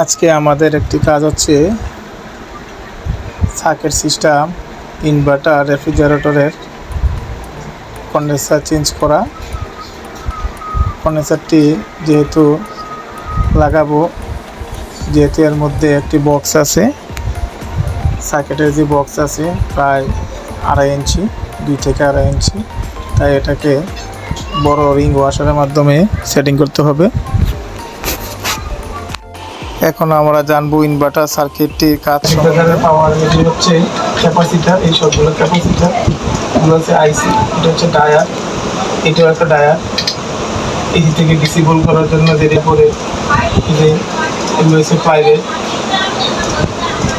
আজকে আমাদের একটি কাজ হচ্ছে সাকের সিস্টেম, ইনভার্টার, রেফ্রিজারেটরের কন্ডেন্সার চেঞ্জ করা। কন্ডেন্সারটি যেহেতু লাগাবো, যেহেতু এর মধ্যে একটি বক্স আছে, সাকেটের যে বক্স আছে প্রায় আড়াই ইঞ্চি, দুই থেকে আড়াই ইঞ্চি, তাই এটাকে বড় রিং ওয়াশারের মাধ্যমে সেটিং করতে হবে। এখন আমরা জানব ইনভার্টার সার্কিটটির কাজ ইনভার্টারের পাওয়ার এটি হচ্ছে ক্যাপাসিটার এই সবগুলো ক্যাপাসিটার এগুলো হচ্ছে আইসি এটা হচ্ছে ডায়ার এটাও একটা ডায়ার এটি থেকে ডিসিবল করার জন্য যেটা করে এই যে এগুলো হচ্ছে প্রাইভেট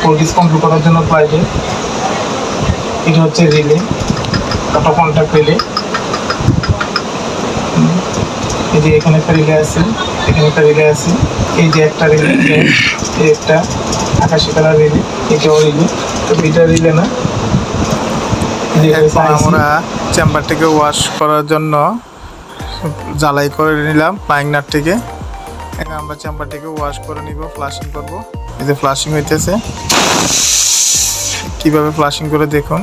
ভোল্টেজ কন্ট্রোল করার জন্য প্রাইভেট এটা হচ্ছে রিলে অটো কন্ট্যাক্ট রিলে এই যে এখানে একটা রিলে আছে এখানে একটা রিলে আছে এই যে একটা রিলে এই একটা আকাশি কালার রিলে এটাও রিলে তো দুইটা রিলে না? এখন আমরা চেম্বারটিকে ওয়াশ করার জন্য জ্বালাই করে নিলাম পাইংনারটিকে। এখন আমরা চেম্বারটিকে ওয়াশ করে নিব ফ্লাশিং করব। এই যে ফ্লাশিং হইতেছে। কীভাবে ফ্লাশিং করে দেখুন।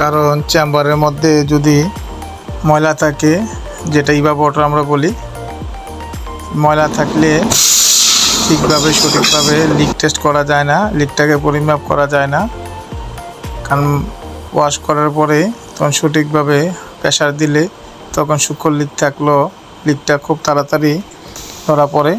কারণ চেম্বারের মধ্যে যদি ময়লা থাকে, যেটা ইভা বটর আমরা বলি। ময়লা থাকলে ঠিকভাবে, সঠিকভাবে লিক টেস্ট করা যায় না লিকটাকে পরিমাপ করা যায় না। কারণ ওয়াশ করার পরে তখন সঠিকভাবে প্রেশার দিলে তখন সূক্ষ্ম লিক থাকলেও লিকটা খুব তাড়াতাড়ি ধরা পড়ে।